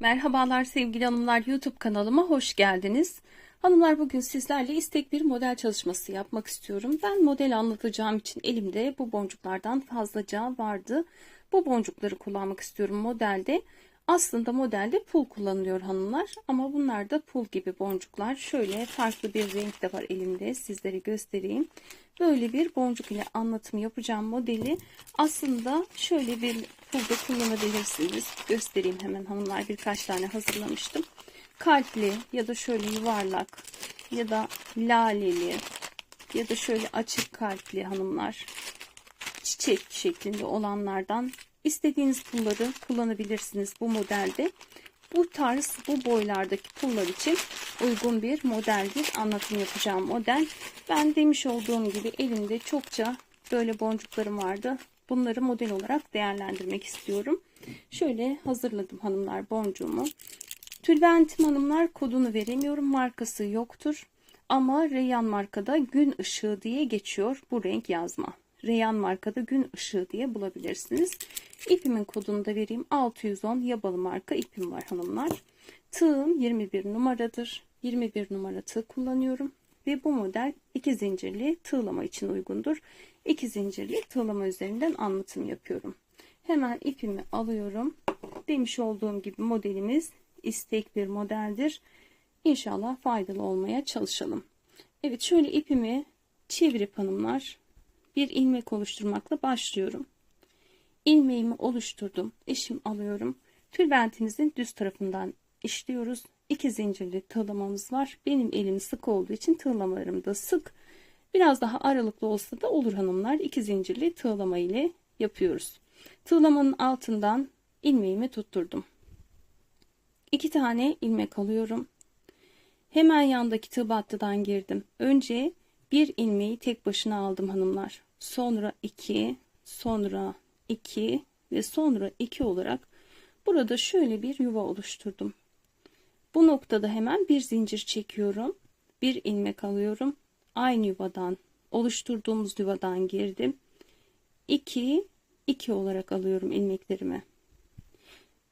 Merhabalar sevgili hanımlar YouTube kanalıma hoş geldiniz. Hanımlar bugün sizlerle istek bir model çalışması yapmak istiyorum. Ben model anlatacağım için elimde bu boncuklardan fazlaca vardı. Bu boncukları kullanmak istiyorum modelde. Aslında modelde pul kullanılıyor hanımlar ama bunlar da pul gibi boncuklar. Şöyle farklı bir renk de var elimde sizlere göstereyim. Böyle bir boncuk ile anlatım yapacağım modeli. Aslında şöyle bir pulda kullanabilirsiniz. Göstereyim hemen hanımlar birkaç tane hazırlamıştım. Kalpli ya da şöyle yuvarlak ya da laleli ya da şöyle açık kalpli hanımlar çiçek şeklinde olanlardan istediğiniz pulları kullanabilirsiniz bu modelde. Bu tarz bu boylardaki pullar için uygun bir modeldir. Anlatım yapacağım model. Ben demiş olduğum gibi elimde çokça böyle boncuklarım vardı. Bunları model olarak değerlendirmek istiyorum. Şöyle hazırladım hanımlar boncuğumu. Tülbentim hanımlar kodunu veremiyorum. Markası yoktur. Ama Reyyan markada gün ışığı diye geçiyor bu renk yazma. Reyyan markada gün ışığı diye bulabilirsiniz. İpimin kodunu da vereyim. 610 yabalı marka ipim var hanımlar. Tığım 21 numaradır. 21 numara tığ kullanıyorum. Ve bu model iki zincirli tığlama için uygundur. İki zincirli tığlama üzerinden anlatım yapıyorum. Hemen ipimi alıyorum. Demiş olduğum gibi modelimiz istek bir modeldir. İnşallah faydalı olmaya çalışalım. Evet şöyle ipimi çevirip hanımlar bir ilmek oluşturmakla başlıyorum. İlmeğimi oluşturdum. İşim alıyorum. Tülbentimizin düz tarafından işliyoruz. İki zincirli tığlamamız var. Benim elim sık olduğu için tığlamalarım da sık. Biraz daha aralıklı olsa da olur hanımlar. İki zincirli tığlama ile yapıyoruz. Tığlamanın altından ilmeğimi tutturdum. İki tane ilmek alıyorum. Hemen yandaki tığ battıdan girdim. Önce bir ilmeği tek başına aldım hanımlar. Sonra iki, sonra iki ve sonra iki olarak burada şöyle bir yuva oluşturdum. Bu noktada hemen bir zincir çekiyorum. Bir ilmek alıyorum. Aynı yuvadan oluşturduğumuz yuvadan girdim. 2 2 olarak alıyorum ilmeklerimi.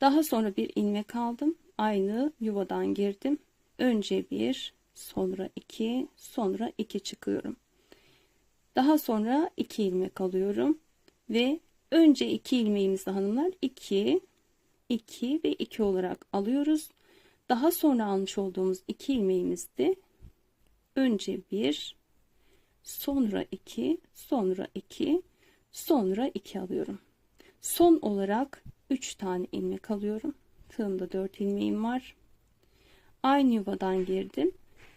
Daha sonra bir ilmek aldım. Aynı yuvadan girdim. Önce bir, sonra iki, sonra iki çıkıyorum. Daha sonra iki ilmek alıyorum ve önce iki ilmeğimizi hanımlar 2 2 ve 2 olarak alıyoruz. Daha sonra almış olduğumuz iki ilmeğimizde önce bir sonra iki sonra iki sonra iki alıyorum. Son olarak 3 tane ilmek alıyorum. Tığımda 4 ilmeğim var. Aynı yuvadan girdim.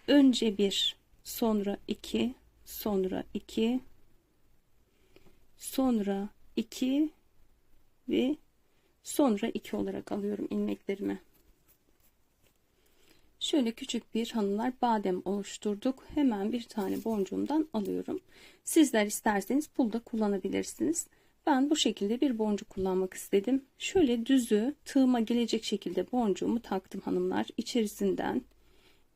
Önce bir sonra iki sonra iki sonra iki ve sonra iki olarak alıyorum ilmeklerimi. Şöyle küçük bir hanımlar badem oluşturduk. Hemen bir tane boncuğumdan alıyorum. Sizler isterseniz pulda kullanabilirsiniz. Ben bu şekilde bir boncuk kullanmak istedim. Şöyle düzü tığıma gelecek şekilde boncuğumu taktım hanımlar. İçerisinden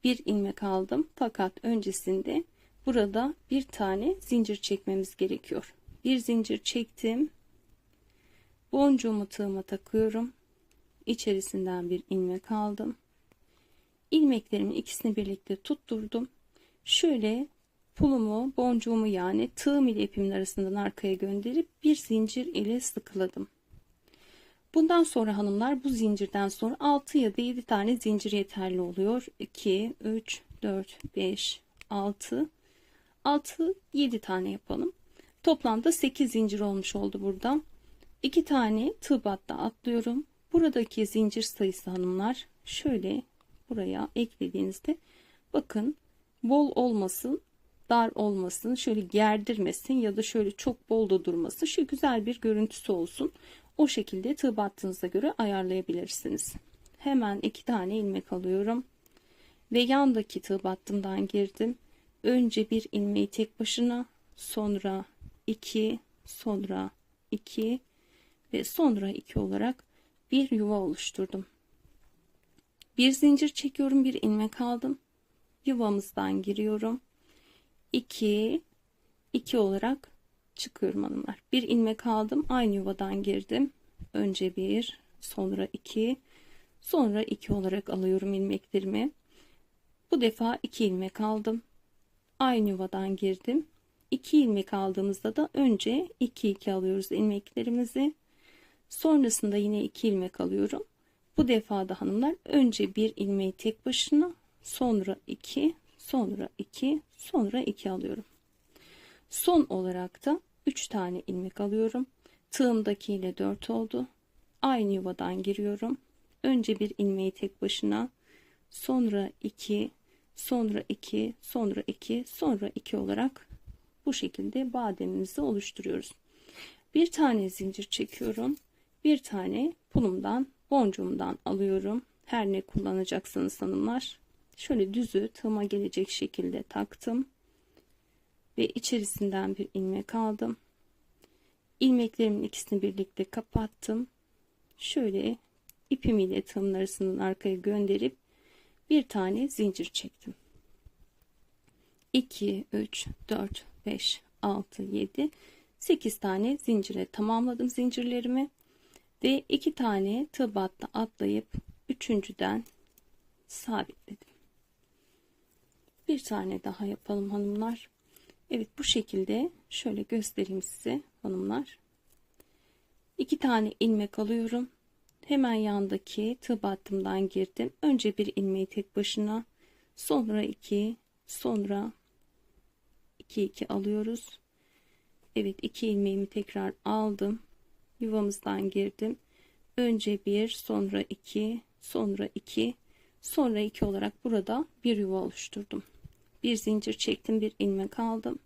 bir ilmek aldım. Fakat öncesinde burada bir tane zincir çekmemiz gerekiyor. Bir zincir çektim. Boncuğumu tığıma takıyorum. İçerisinden bir ilmek aldım ilmeklerimin ikisini birlikte tutturdum. Şöyle pulumu, boncuğumu yani tığım ile ipimin arasından arkaya gönderip bir zincir ile sıkıladım. Bundan sonra hanımlar bu zincirden sonra 6 ya da 7 tane zincir yeterli oluyor. 2, 3, 4, 5, 6, 6, 7 tane yapalım. Toplamda 8 zincir olmuş oldu burada. 2 tane tığ batta atlıyorum. Buradaki zincir sayısı hanımlar şöyle buraya eklediğinizde bakın bol olmasın dar olmasın şöyle gerdirmesin ya da şöyle çok bol da durmasın şu güzel bir görüntüsü olsun o şekilde tığ battığınıza göre ayarlayabilirsiniz hemen iki tane ilmek alıyorum ve yandaki tığ battımdan girdim önce bir ilmeği tek başına sonra iki sonra iki ve sonra iki olarak bir yuva oluşturdum bir zincir çekiyorum bir ilmek aldım yuvamızdan giriyorum 2 2 olarak çıkıyorum hanımlar bir ilmek aldım aynı yuvadan girdim önce bir sonra iki Sonra 2 olarak alıyorum ilmeklerimi. Bu defa 2 ilmek aldım. Aynı yuvadan girdim. 2 ilmek aldığımızda da önce 2 2 alıyoruz ilmeklerimizi. Sonrasında yine 2 ilmek alıyorum. Bu defa da hanımlar önce bir ilmeği tek başına, sonra 2, sonra 2, sonra 2 alıyorum. Son olarak da 3 tane ilmek alıyorum. Tığımdaki ile 4 oldu. Aynı yuvadan giriyorum. Önce bir ilmeği tek başına, sonra 2, sonra 2, sonra 2, sonra 2 olarak bu şekilde bademimizi oluşturuyoruz. Bir tane zincir çekiyorum. Bir tane pulumdan, boncuğumdan alıyorum. Her ne kullanacaksınız hanımlar. Şöyle düzü tığıma gelecek şekilde taktım. Ve içerisinden bir ilmek aldım. İlmeklerimin ikisini birlikte kapattım. Şöyle ipim ile tığımın arasından arkaya gönderip bir tane zincir çektim. 2, 3, 4, 5, 6, 7, 8 tane zincire tamamladım zincirlerimi. Ve 2 tane tığ battı atlayıp üçüncüden sabitledim. Bir tane daha yapalım hanımlar. Evet bu şekilde şöyle göstereyim size hanımlar. 2 tane ilmek alıyorum. Hemen yandaki tığ battımdan girdim. Önce bir ilmeği tek başına, sonra 2, sonra 2 2 alıyoruz. Evet 2 ilmeğimi tekrar aldım. Yuvamızdan girdim. Önce 1, sonra 2, sonra 2, sonra 2 olarak burada bir yuva oluşturdum. Bir zincir çektim, bir ilmek aldım.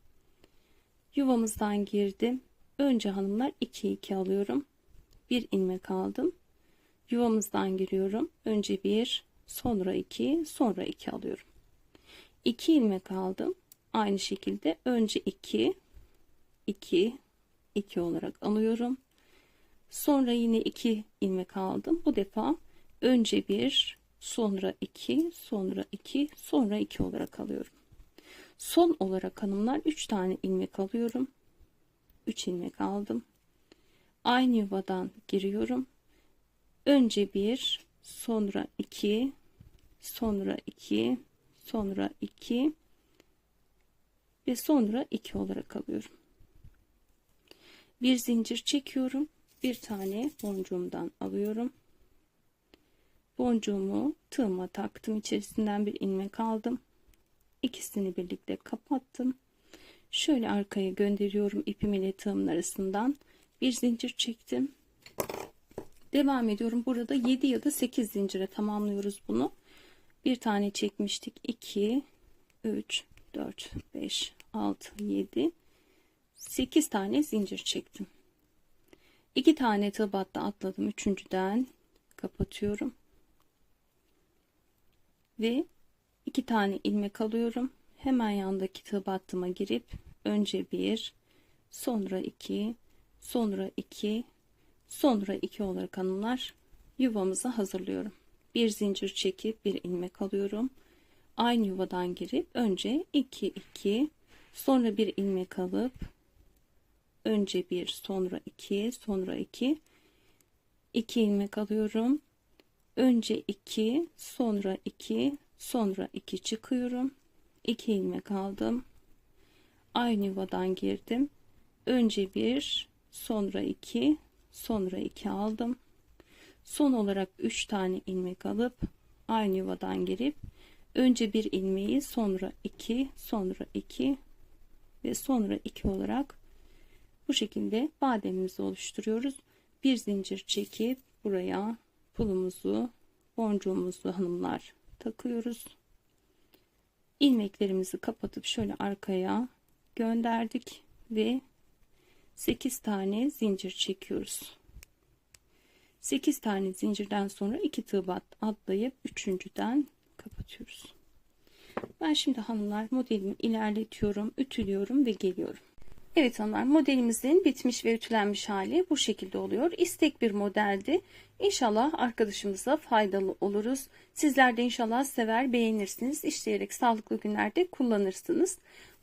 Yuvamızdan girdim. Önce hanımlar 2 2 alıyorum. Bir ilmek aldım. Yuvamızdan giriyorum. Önce 1, sonra 2, sonra 2 alıyorum. 2 ilmek aldım. Aynı şekilde önce 2, 2, 2 olarak alıyorum. Sonra yine 2 ilmek aldım. Bu defa önce 1, sonra 2, sonra 2, sonra 2 olarak alıyorum. Son olarak hanımlar 3 tane ilmek alıyorum. 3 ilmek aldım. Aynı yuvadan giriyorum. Önce 1, sonra 2, sonra 2, sonra 2 ve sonra 2 olarak alıyorum. Bir zincir çekiyorum. Bir tane boncuğumdan alıyorum. Boncuğumu tığıma taktım. İçerisinden bir ilmek aldım. İkisini birlikte kapattım. Şöyle arkaya gönderiyorum ipim ile tığımın arasından. Bir zincir çektim. Devam ediyorum. Burada 7 ya da 8 zincire tamamlıyoruz bunu. Bir tane çekmiştik. 2, 3, 4, 5, 6, 7, 8 tane zincir çektim. 2 tane tığ battı atladım. Üçüncüden kapatıyorum. Ve 2 tane ilmek alıyorum. Hemen yandaki tığ battıma girip önce 1, sonra 2, sonra 2, sonra 2 olarak hanımlar yuvamızı hazırlıyorum. Bir zincir çekip bir ilmek alıyorum. Aynı yuvadan girip önce 2 2 sonra bir ilmek alıp önce 1 sonra 2 sonra 2 2 ilmek alıyorum. Önce 2 sonra 2 sonra 2 çıkıyorum. 2 ilmek aldım. Aynı yuvadan girdim. Önce 1 sonra 2 sonra 2 aldım. Son olarak 3 tane ilmek alıp aynı yuvadan girip önce bir ilmeği sonra 2 sonra 2 ve sonra 2 olarak bu şekilde bademimizi oluşturuyoruz. Bir zincir çekip buraya pulumuzu boncuğumuzu hanımlar takıyoruz. ilmeklerimizi kapatıp şöyle arkaya gönderdik ve 8 tane zincir çekiyoruz. 8 tane zincirden sonra 2 tığ atlayıp üçüncüden kapatıyoruz. Ben şimdi hanımlar modelimi ilerletiyorum, ütülüyorum ve geliyorum. Evet hanımlar modelimizin bitmiş ve ütülenmiş hali bu şekilde oluyor. İstek bir modeldi. İnşallah arkadaşımıza faydalı oluruz. Sizler de inşallah sever beğenirsiniz. İşleyerek sağlıklı günlerde kullanırsınız.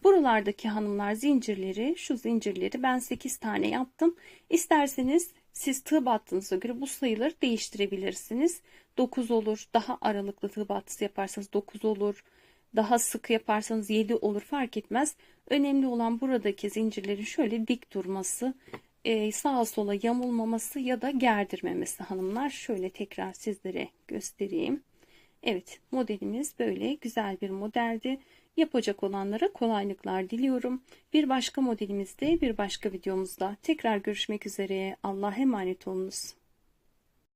Buralardaki hanımlar zincirleri şu zincirleri ben 8 tane yaptım. İsterseniz Siz tığ battığınıza göre bu sayıları değiştirebilirsiniz. 9 olur. Daha aralıklı tığ battısı yaparsanız 9 olur. Daha sıkı yaparsanız 7 olur fark etmez. Önemli olan buradaki zincirlerin şöyle dik durması, e, sağa sola yamulmaması ya da gerdirmemesi hanımlar. Şöyle tekrar sizlere göstereyim. Evet modelimiz böyle güzel bir modeldi. Yapacak olanlara kolaylıklar diliyorum. Bir başka modelimizde bir başka videomuzda tekrar görüşmek üzere. Allah'a emanet olunuz.